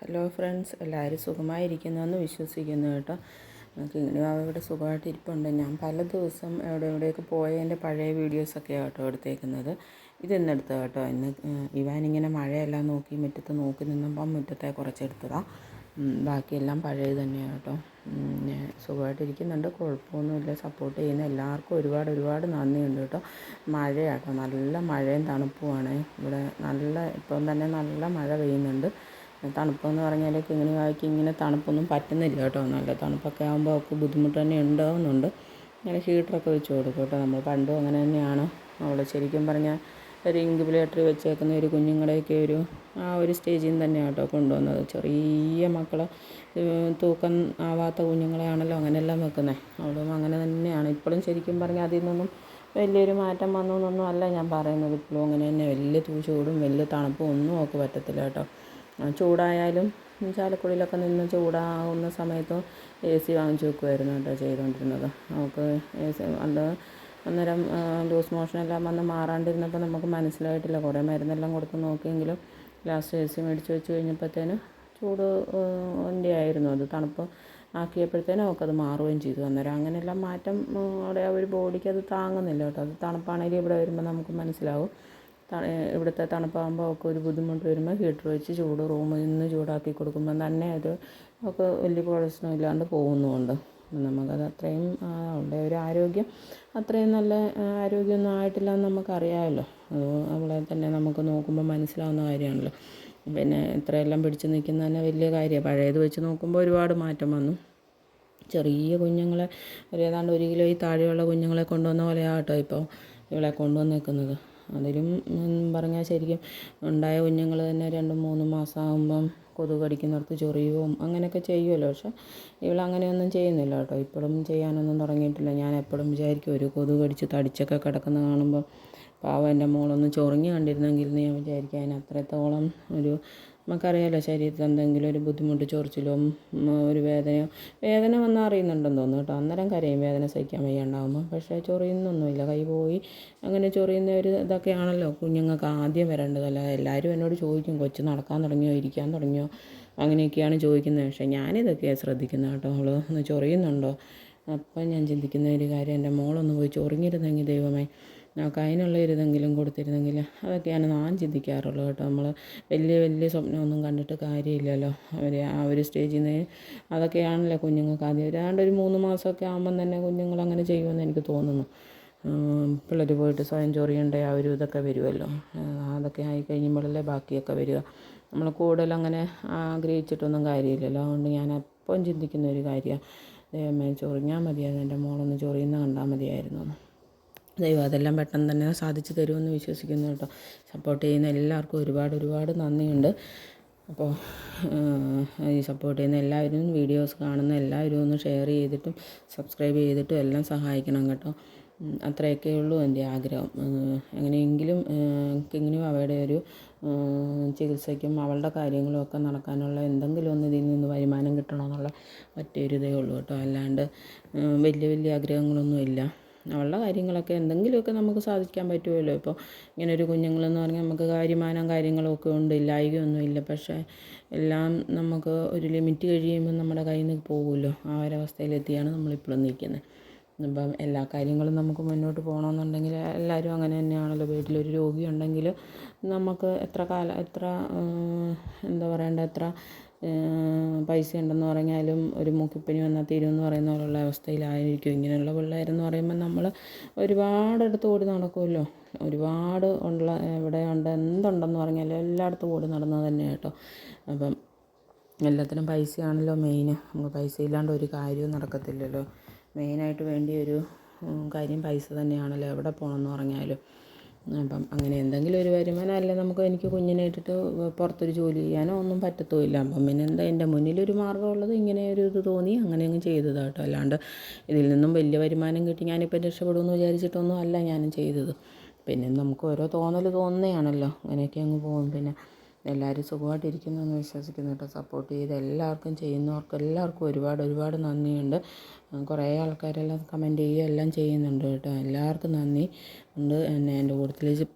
Hello friends എല്ലാവരും സുഖമായിരിക്കുന്നു എന്ന് വിശ്വസിക്കുന്നു കേട്ടോ. കിങ്ങിണി ഇവിടെ സുഖമായിട്ട് ഇരിപ്പുണ്ട് ഞാൻ പല ദിവസം എവിടെ എവിടെയൊക്കെ പോയതിന്റെ പഴയ വീഡിയോസൊക്കെയാണ് കേട്ടോ എടുത്തേക്കുന്നത്. ഇതെന്നെടുത്ത കേട്ടോ. ഇന്ന് ഇവാനിങ്ങനെ മഴയെല്ലാം നോക്കി മുറ്റത്ത് നോക്കി നിന്നപ്പം മുറ്റത്തെ കുറച്ചെടുത്തതാണ് ബാക്കിയെല്ലാം പഴയത് തന്നെയാണ് കേട്ടോ. സുഖമായിട്ടിരിക്കുന്നുണ്ട്. കുഴപ്പമൊന്നുമില്ല. സപ്പോർട്ട് ചെയ്യുന്ന എല്ലാവർക്കും ഒരുപാട് ഒരുപാട് നന്ദിയുണ്ട് കേട്ടോ. മഴയാട്ടോ നല്ല മഴയും തണുപ്പുമാണ് ഇവിടെ നല്ല ഇപ്പം തന്നെ നല്ല മഴ പെയ്യുന്നുണ്ട്. തണുപ്പെന്ന് പറഞ്ഞാൽ കിങ്ങിണി വായിക്ക്. ഇങ്ങനെ തണുപ്പൊന്നും പറ്റുന്നില്ല കേട്ടോ. നല്ല തണുപ്പൊക്കെ ആകുമ്പോൾ അവൾക്ക് ബുദ്ധിമുട്ട് തന്നെ ഉണ്ടാകുന്നുണ്ട് ഇങ്ങനെ ഹീറ്ററൊക്കെ വെച്ച് കൊടുക്കും കേട്ടോ. നമ്മൾ പണ്ടും അങ്ങനെ തന്നെയാണ്. അവൾ ശരിക്കും പറഞ്ഞാൽ ഒരു ഇൻക്യുബുലേറ്ററിൽ വെച്ചേക്കുന്ന ഒരു കുഞ്ഞുങ്ങളുടെയൊക്കെ ഒരു ആ ഒരു സ്റ്റേജിൽ നിന്ന് തന്നെയാണ് കേട്ടോ കൊണ്ടുവന്നത്. ചെറിയ മക്കളെ തൂക്കം ആവാത്ത കുഞ്ഞുങ്ങളെയാണല്ലോ അങ്ങനെയെല്ലാം വെക്കുന്നത് അവളും അങ്ങനെ തന്നെയാണ്. ഇപ്പോഴും ശരിക്കും പറഞ്ഞാൽ അതിൽ നിന്നൊന്നും വലിയൊരു മാറ്റം വന്നു എന്നൊന്നും അല്ല ഞാൻ പറയുന്നത്. ഇപ്പോഴും അങ്ങനെ തന്നെ. വലിയ ചൂടും വലിയ തണുപ്പും ഒന്നും അവൾക്ക് പറ്റത്തില്ല കേട്ടോ. ചൂടായാലും ചാലക്കുടിയിലൊക്കെ നിന്ന് ചൂടാവുന്ന സമയത്തും എ സി വാങ്ങിച്ച് വെക്കുമായിരുന്നു കേട്ടോ ചെയ്തുകൊണ്ടിരുന്നത്. നമുക്ക് എ സി അത് അന്നേരം ലൂസ് മോഷനെല്ലാം വന്ന് മാറാണ്ടിരുന്നപ്പോൾ നമുക്ക് മനസ്സിലായിട്ടില്ല. കുറേ മരുന്നെല്ലാം കൊടുത്ത് നോക്കിയെങ്കിലും ലാസ്റ്റ് എ സി മേടിച്ച് വെച്ച് കഴിഞ്ഞപ്പോഴത്തേനും ചൂട് എന്റെ ആയിരുന്നു അത് തണുപ്പ് ആക്കിയപ്പോഴത്തേനും അവൾക്കത് മാറുകയും ചെയ്തു. അന്നേരം അങ്ങനെയെല്ലാം മാറ്റം അവിടെ ഒരു ബോഡിക്ക് അത് താങ്ങുന്നില്ല കേട്ടോ. അത് തണുപ്പാണെങ്കിലും ഇവിടെ വരുമ്പോൾ നമുക്ക് മനസ്സിലാവും. ഇവിടുത്തെ തണുപ്പാകുമ്പോൾ അവൾക്ക് ഒരു ബുദ്ധിമുട്ട് വരുമ്പോൾ ഹീറ്റർ വെച്ച് ചൂട് റൂമിൽ നിന്ന് ചൂടാക്കി കൊടുക്കുമ്പോൾ തന്നെ അത് അവൾക്ക് വലിയ പ്രശ്നമില്ലാണ്ട് പോകുന്നുമുണ്ട് നമുക്കത് അത്രയും അവളുടെ ഒരു ആരോഗ്യം അത്രയും നല്ല ആരോഗ്യമൊന്നും ആയിട്ടില്ല എന്ന് നമുക്കറിയാമല്ലോ. അത് അവളെ തന്നെ നമുക്ക് നോക്കുമ്പോൾ മനസ്സിലാവുന്ന കാര്യമാണല്ലോ. പിന്നെ ഇത്രയെല്ലാം പിടിച്ച് നിൽക്കുന്ന തന്നെ വലിയ കാര്യമാണ്. പഴയത് വെച്ച് നോക്കുമ്പോൾ ഒരുപാട് മാറ്റം വന്നു. ചെറിയ കുഞ്ഞുങ്ങളെ ഒരു ഏതാണ്ട് ഒരു കിലോയിൽ താഴെയുള്ള കുഞ്ഞുങ്ങളെ കൊണ്ടുവന്ന പോലെയാട്ടോ ഇപ്പോൾ ഇവളെ കൊണ്ടുവന്നേക്കുന്നത്. അതിലും പറഞ്ഞാൽ ശരിക്കും ഉണ്ടായ കുഞ്ഞുങ്ങൾ തന്നെ രണ്ടും മൂന്നും മാസം ആകുമ്പം കൊതുക് കടിക്കുന്നിടത്ത് ചൊറിയുകയും അങ്ങനെയൊക്കെ ചെയ്യുമല്ലോ പക്ഷെ ഇവൾ അങ്ങനെയൊന്നും ചെയ്യുന്നില്ല കേട്ടോ. ഇപ്പോഴും ചെയ്യാനൊന്നും തുടങ്ങിയിട്ടില്ല. ഞാൻ എപ്പോഴും വിചാരിക്കും ഒരു കൊതുക് കടിച്ച് തടിച്ചൊക്കെ കിടക്കുന്ന കാണുമ്പം പാവം എന്റെ മോളൊന്ന് ചൊറിഞ്ഞ് കണ്ടിരുന്നെങ്കിൽ എന്ന് ഞാൻ വിചാരിക്കുക അതിന് അത്രത്തോളം ഒരു നമുക്കറിയാമല്ലോ ശരീരത്തിൽ എന്തെങ്കിലും ഒരു ബുദ്ധിമുട്ട് ചൊറിച്ചിലോ ഒരു വേദനയോ വേദന വന്നാൽ അറിയുന്നുണ്ടെന്ന് തോന്നുന്നു കേട്ടോ. അന്നേരം കരയും വേദന സഹിക്കാൻ വയ്യാണ്ടാകുമ്പോൾ പക്ഷേ ചൊറിയുന്നൊന്നുമില്ല. കൈ പോയി അങ്ങനെ ചൊറിയുന്ന ഒരു ഇതൊക്കെയാണല്ലോ കുഞ്ഞുങ്ങൾക്ക് ആദ്യം വരേണ്ടതല്ല എല്ലാവരും എന്നോട് ചോദിക്കും കൊച്ചു നടക്കാൻ തുടങ്ങിയോ? ഇരിക്കാൻ തുടങ്ങിയോ? അങ്ങനെയൊക്കെയാണ് ചോദിക്കുന്നത്. പക്ഷേ ഞാനിതൊക്കെയാണ് ശ്രദ്ധിക്കുന്നത് കേട്ടോ. അവൾ ഒന്ന് ചൊറിയുന്നുണ്ടോ? അപ്പം ഞാൻ ചിന്തിക്കുന്ന ഒരു കാര്യം എന്റെ മോളൊന്ന് പോയി ചൊറിഞ്ഞിരുന്നെങ്കിൽ ദൈവമേ നമുക്ക് അതിനുള്ള ഒരിതെങ്കിലും കൊടുത്തിരുന്നെങ്കിൽ അതൊക്കെയാണ് ഞാൻ ചിന്തിക്കാറുള്ളത് കേട്ടോ. നമ്മൾ വലിയ വലിയ സ്വപ്നമൊന്നും കണ്ടിട്ട് കാര്യമില്ലല്ലോ. അവർ ആ ഒരു സ്റ്റേജിൽ നിന്ന് അതൊക്കെയാണല്ലോ കുഞ്ഞുങ്ങൾക്ക് ആദ്യം. ഏതാണ്ട് ഒരു മൂന്ന് മാസമൊക്കെ ആകുമ്പം തന്നെ കുഞ്ഞുങ്ങൾ അങ്ങനെ ചെയ്യുമെന്ന് എനിക്ക് തോന്നുന്നു. പിള്ളേർ പോയിട്ട് സ്വയം ചൊറിയേണ്ട ആ ഒരു ഇതൊക്കെ വരുമല്ലോ. അതൊക്കെ ആയി കഴിയുമ്പോഴല്ലേ ബാക്കിയൊക്കെ വരിക. നമ്മൾ കൂടുതൽ അങ്ങനെ ആഗ്രഹിച്ചിട്ടൊന്നും കാര്യമില്ലല്ലോ. അതുകൊണ്ട് ഞാൻ അപ്പം ചിന്തിക്കുന്ന ഒരു കാര്യമാണ്. ദൈവമേ ചൊറിഞ്ഞാൽ മതിയായിരുന്നു. എന്റെ മോളൊന്ന് ചൊറിയുന്ന കണ്ടാൽ മതിയായിരുന്നു ദൈവം അതെല്ലാം പെട്ടെന്ന് തന്നെ സാധിച്ചു തരുമെന്ന് വിശ്വസിക്കുന്നു കേട്ടോ. സപ്പോർട്ട് ചെയ്യുന്ന എല്ലാവർക്കും ഒരുപാട് ഒരുപാട് നന്ദിയുണ്ട്. അപ്പോൾ ഈ സപ്പോർട്ട് ചെയ്യുന്ന എല്ലാവരും വീഡിയോസ് കാണുന്ന എല്ലാവരും ഒന്ന് ഷെയർ ചെയ്തിട്ടും സബ്സ്ക്രൈബ് ചെയ്തിട്ടും എല്ലാം സഹായിക്കണം കേട്ടോ. അത്രയൊക്കെ ഉള്ളൂ എന്റെ ആഗ്രഹം. എങ്ങനെയെങ്കിലും കിങ്ങിനും അവയുടെ ഒരു ചികിത്സയ്ക്കും അവളുടെ കാര്യങ്ങളും ഒക്കെ നടക്കാനുള്ള എന്തെങ്കിലും ഒന്ന് ഇതിൽ നിന്ന് വരുമാനം കിട്ടണമെന്നുള്ള ഇതേ ഉള്ളൂ കേട്ടോ. അല്ലാണ്ട് വലിയ വലിയ ആഗ്രഹങ്ങളൊന്നും അവളുടെ കാര്യങ്ങളൊക്കെ എന്തെങ്കിലുമൊക്കെ നമുക്ക് സാധിക്കാൻ പറ്റുമല്ലോ. ഇപ്പോൾ ഇങ്ങനെ ഒരു കുഞ്ഞുങ്ങളെന്ന് പറഞ്ഞാൽ നമുക്ക് കാര്യമാനം കാര്യങ്ങളൊക്കെ ഉണ്ട്. ഇല്ലായികയൊന്നും ഇല്ല. പക്ഷേ എല്ലാം നമുക്ക് ഒരു ലിമിറ്റ് കഴിയുമ്പോൾ നമ്മുടെ കയ്യിൽ നിന്ന് പോകുമല്ലോ. ആ ഒരവസ്ഥയിലെത്തിയാണ് നമ്മളിപ്പോഴും നിൽക്കുന്നത്. അപ്പം എല്ലാ കാര്യങ്ങളും നമുക്ക് മുന്നോട്ട് പോകണമെന്നുണ്ടെങ്കിൽ എല്ലാവരും അങ്ങനെ തന്നെയാണല്ലോ. വീട്ടിലൊരു രോഗിയുണ്ടെങ്കിൽ നമുക്ക് എത്ര കാലം എത്ര എന്താ പറയേണ്ടത് എത്ര പൈസ ഉണ്ടെന്ന് പറഞ്ഞാലും ഒരു മൂക്കിപ്പനി വന്നാൽ തീരുമെന്ന് പറയുന്ന പോലുള്ള അവസ്ഥയിലായിരിക്കും. ഇങ്ങനെയുള്ള പിള്ളേരെന്ന് പറയുമ്പോൾ നമ്മൾ ഒരുപാടിടത്ത് ഓടി നടക്കുമല്ലോ ഒരുപാട് ഉള്ള എവിടെ ഉണ്ട് എന്തുണ്ടെന്ന് പറഞ്ഞാലും എല്ലായിടത്തും ഓടി നടന്നത് തന്നെ കേട്ടോ. അപ്പം എല്ലാത്തിനും പൈസയാണല്ലോ മെയിൻ നമുക്ക് പൈസ ഇല്ലാണ്ട് ഒരു കാര്യവും നടക്കത്തില്ലല്ലോ. മെയിനായിട്ട് വേണ്ടിയൊരു കാര്യം പൈസ തന്നെയാണല്ലോ എവിടെ പോകണമെന്ന് പറഞ്ഞാലും. അപ്പം അങ്ങനെ എന്തെങ്കിലും ഒരു വരുമാനം അല്ല നമുക്ക് എനിക്ക് കുഞ്ഞിനെ ഇട്ടിട്ട് പുറത്തൊരു ജോലി ചെയ്യാനോ ഒന്നും പറ്റത്തുമില്ല. അപ്പം പിന്നെ എന്താ എന്റെ മുന്നിലൊരു മാർഗമുള്ളത് ഇങ്ങനെ ഒരു ഇത് തോന്നി അങ്ങനെ അങ്ങ് ചെയ്തതാണ് കേട്ടോ. അല്ലാണ്ട് ഇതിൽ നിന്നും വലിയ വരുമാനം കിട്ടി ഞാനിപ്പം രക്ഷപ്പെടുമെന്ന് വിചാരിച്ചിട്ടൊന്നും അല്ല ഞാനും ചെയ്തത്. പിന്നെ നമുക്ക് ഓരോ തോന്നൽ തോന്നുന്നതാണല്ലോ. അങ്ങനെയൊക്കെ അങ്ങ് പോകും. പിന്നെ എല്ലാവരും സുഖമായിട്ടിരിക്കുന്നു എന്ന് വിശ്വസിക്കുന്നു കേട്ടോ. സപ്പോർട്ട് ചെയ്ത് എല്ലാവർക്കും ചെയ്യുന്നവർക്ക് എല്ലാവർക്കും ഒരുപാട് ഒരുപാട് നന്ദിയുണ്ട്. കുറേ ആൾക്കാരെല്ലാം കമന്റ് ചെയ്യുക എല്ലാം ചെയ്യുന്നുണ്ട് കേട്ടോ. എല്ലാവർക്കും നന്ദി. ഉണ്ട് എന്നെ എന്റെ കൂട്ടത്തിൽ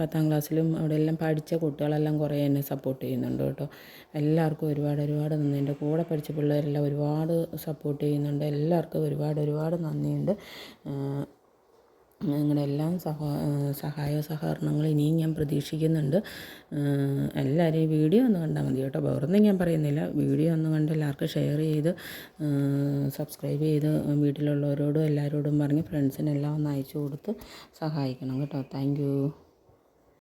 പത്താം ക്ലാസ്സിലും അവിടെ എല്ലാം പഠിച്ച കുട്ടികളെല്ലാം കുറേ എന്നെ സപ്പോർട്ട് ചെയ്യുന്നുണ്ട് കേട്ടോ. എല്ലാവർക്കും ഒരുപാട് ഒരുപാട് നന്ദി. എന്റെ കൂടെ പഠിച്ച പിള്ളേരെല്ലാം ഒരുപാട് സപ്പോർട്ട് ചെയ്യുന്നുണ്ട്. എല്ലാവർക്കും ഒരുപാട് ഒരുപാട് നന്ദിയുണ്ട്. നിങ്ങളുടെ എല്ലാ സഹ സഹായ സഹകരണങ്ങൾ ഇനിയും ഞാൻ പ്രതീക്ഷിക്കുന്നുണ്ട്. എല്ലാവരും ഈ വീഡിയോ ഒന്ന് കണ്ടാൽ മതി കേട്ടോ. വേറൊന്നും ഞാൻ പറയുന്നില്ല. വീഡിയോ ഒന്ന് കണ്ട് എല്ലാവർക്കും ഷെയർ ചെയ്ത് സബ്സ്ക്രൈബ് ചെയ്ത് വീട്ടിലുള്ളവരോടും എല്ലാവരോടും പറഞ്ഞ് ഫ്രണ്ട്സിനെല്ലാം ഒന്ന് അയച്ചു കൊടുത്ത് സഹായിക്കണം കേട്ടോ. താങ്ക്